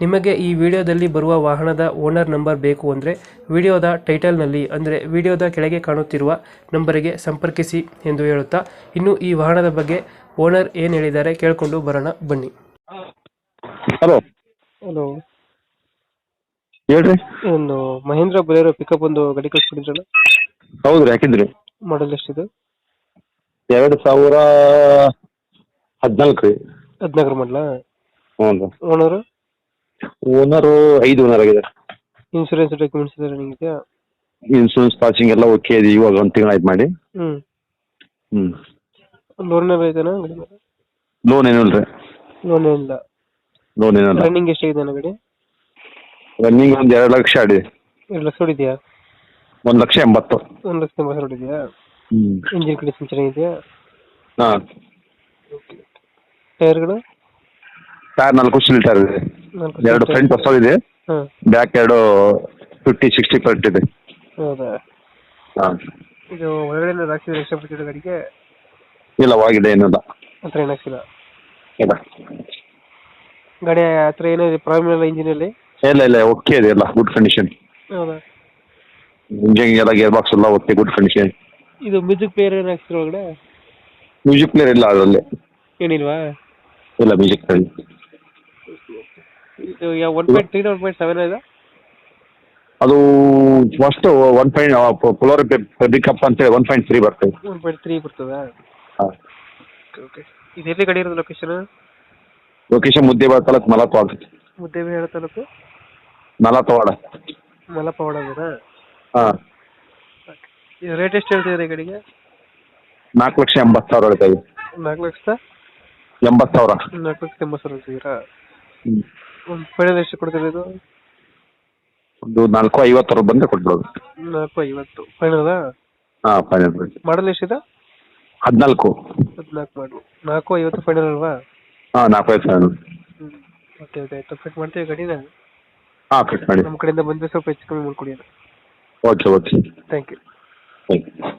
ನಿಮಗೆ ಈ ವಿಡಿಯೋದಲ್ಲಿ ಬರುವ ವಾಹನದ ಓನರ್ ನಂಬರ್ ಬೇಕು ಅಂದರೆ ವಿಡಿಯೋದ ಟೈಟಲ್ನಲ್ಲಿ ಅಂದರೆ ವಿಡಿಯೋದ ಕೆಳಗೆ ಕಾಣುತ್ತಿರುವ ನಂಬರಿಗೆ ಸಂಪರ್ಕಿಸಿ ಎಂದು ಹೇಳುತ್ತಾ ಇನ್ನು ಈ ವಾಹನದ ಬಗ್ಗೆ ಓನರ್ ಏನು ಹೇಳಿದ್ದಾರೆ ಕೇಳಿಕೊಂಡು ಬರೋಣ ಬನ್ನಿ. ಹಲೋ. ಹಲೋ. ಹೇಳ್ರಿ. ಒಂದು ಮಹೇಂದ್ರ ಬಲೇರೋ ಪಿಕಪ್ ಒಂದು ಗಾಡಿ ಕಳಿಸ್ಕೊಂಡಿದ್ರಲ್ಲ? ಹೌದ್ರಿ ಹಾಕಿದ್ರಿ. ಮಾಡಲ್ ಎಷ್ಟಿದೆ? ಎರಡು ಸಾವಿರ ಹದಿನಾಲ್ಕು ರೀ. ಹದಿನಾಲ್ಕು ಮಾಡಲ ಹ್ಞೂ ರೀ. ಓನರು? ಓನರು ಐದು ಓನರ್ ಆಗಿದೆ ಇನ್ಶೂರೆನ್ಸ್ ಡಾಕ್ಯುಮೆಂಟ್ಸ್ ಇದ್ರೆ ನಿಮಗೆ? ಇನ್ಶೂರೆನ್ಸ್ ಇನ್ಸೂರೆನ್ಸ್ ಪಾಸಿಂಗ್ ಎಲ್ಲ ಓಕೆ ಇದೆ ಇವಾಗ ಒಂದು ತಿಂಗಳು ಆಯ್ತು ಮಾಡಿ. ಹ್ಮ್. ಹ್ಞೂ ಲೋನ್ ಎಲ್ಲ ಗಾಡಿ ಮೇಲೆ ಲೋನ್ ಏನಿಲ್ಲ ರೀ. ಲೋನ್ ಇಲ್ಲ ಲೋನ್ ಏನಿಲ್ಲ. ರನ್ನಿಂಗ್ ಎಷ್ಟಾಗಿದೆ ಅಣ್ಣ ಗಾಡಿ? ರನ್ನಿಂಗ್ ಒಂದು ಎರಡು ಲಕ್ಷ ಆಡಿ ಎರಡು ಲಕ್ಷ ಹೊಡಿದೆಯಾ? ಒಂದು ಲಕ್ಷ ಎಂಬತ್ತು. ಒಂದು ಲಕ್ಷ ಎಂಬತ್ತು ಸಾವಿರ ಹೊಡಿದ್ಯಾ? ಹ್ಞೂ ಇಂಜಿನ್ ಕಂಡೀಷನ್ ಚೆನ್ನಾಗಿದೆಯಾ? ಹಾಂ. ಟೈರ್ಗಳು ಟೈರ್ ನಾಲ್ಕು ಸಿಲಿಂಡರ್ ಇದೆ. ನಾಲ್ಕು ಎರಡು ಫ್ರಂಟ್ ಹೊಸದಿದೆ ಹಾಂ. ಬ್ಯಾಕ್ ಎರಡು ಫಿಫ್ಟಿ ಸಿಕ್ಸ್ಟಿ ಪರ್ಟ್ ಇದೆ. ಹೌದಾ? ಹಾಂ. ಇದು ಒಳಗಡೆ ಹಾಕ್ಸಿದ್ರೆ ಎಷ್ಟು ಬಿಟ್ಟಿದೆ ಗಾಡಿಗೆ ಇಲ್ಲ ವಾಗಿದೆ ಏನಿಲ್ಲ ಹತ್ರ ಏನು ಹಾಕ್ಸಿಲ್ಲ ಇಲ್ಲ. ಗಾಡಿ ಹತ್ರ ಏನಿದೆ ಪ್ರಾಬ್ಲಮ್ ಇಲ್ಲ ಇಂಜಿನಲ್ಲಿ ಇಲ್ಲ ಇಲ್ಲ ಓಕೆ ಇದೆ ಎಲ್ಲ ಗುಡ್ ಕಂಡೀಷನ್ ಹೌದಾ? ಇಂಜಿನ್ ಎಲ್ಲ ಗೇರ್ ಬಾಕ್ಸ್ ಎಲ್ಲ ಓಕೆ ಗುಡ್ ಕಂಡೀಷನ್ ಇದು ಮ್ಯೂಸಿಕ್ ಪ್ಲೇಯರ್ ಏನು ಒಳಗಡೆ? ಮ್ಯೂಸಿಕ್ ಪ್ಲೇಯರ್ ಇಲ್ಲ ಅದರಲ್ಲಿ. ಏನಿಲ್ವಾ? ಇಲ್ಲ ಮ್ಯೂಸಿಕ್ ಪ್ಲೇಯರ್ ಇದು one point three one point seven ಇದೆ? ಅದು ಫಸ್ಟ್ ಒನ್ ಪಾಯಿಂಟ್ ಪುಲೋರ್ ಪಿಕಪ್ ಅಂತೇಳಿ ಒನ್ ಪಾಯಿಂಟ್ ತ್ರೀ ಬರ್ತದೆ. ಒನ್ ಪಾಯಿಂಟ್ ತ್ರೀ ಬರ್ತದಾ? ಹಾಂ. ಓಕೆ ಇದು ಎಲ್ಲಿ ಗಾಡಿ ಇರೋದು ಲೊಕೇಶನ್ ಲೊಕೇಶನ್ ಮುದ್ದೇಬಾಳ ತಾಲೂಕು ಮಲತ್ವಾಡ ಮುದ್ದೇಬಿಹಾಳ ತಾಲೂಕು? ಮಲತ್ವಾಡ ಮಲಪವಾಡ ಅದಾ ಹಾಂ. ಇದು ರೇಟ್ ಎಷ್ಟು ಹೇಳ್ತಿದ್ದೀರಿ ಗಾಡಿಗೆ ನಾಲ್ಕು ಲಕ್ಷ ಎಂಬತ್ತು ಸಾವಿರ ಹೇಳ್ತೇವೆ ನಾಲ್ಕು ಲಕ್ಷದ? ಎಂಬತ್ತು ಸಾವಿರ. ನಾಲ್ಕು ಲಕ್ಷದ ಎಂಬತ್ತು ಸಾವಿರ ಹೇಳ್ತಿದ್ದೀರಾ? ಹ್ಮ್. ಫೈನಲ್ ಎಷ್ಟು ಕೊಡ್ತೀರಾ ಇದು? ಒಂದು ನಾಲ್ಕು ಐವತ್ತರ ಬಂದ್ರೆ ಕೊಟ್ಬಿಡೋದು ನಾಲ್ಕು ಐವತ್ತು. ಫೈನಲ್ದಾ ಹಾಂ ಫೈನಲ್ ಮಾಡಲ್ ಎಷ್ಟಿದೆ? ಹದಿನಾಲ್ಕು. ಹದಿನಾಲ್ಕು ಮಾಡಲು. ನಾಲ್ಕು ಐವತ್ತು ಫೈನಲ್ ಅಲ್ವಾ? ಹಾಂ ನಾಲ್ಕು ಐದು ಫೈನಲ್ ಓಕೆ ಓಕೆ ಆಯ್ತು. ಫಿಟ್ ಮಾಡ್ತೀವಿ ಗಾಡಿನ ಹಾಂ ಫಿಟ್ ಮಾಡಿ. ನಮ್ಮ ಕಡೆಯಿಂದ ಬಂದರೆ ಸ್ವಲ್ಪ ಹೆಚ್ಚು ಕಮ್ಮಿ ಮಾಡ್ಕೊಡಿ okay okay thank you thank you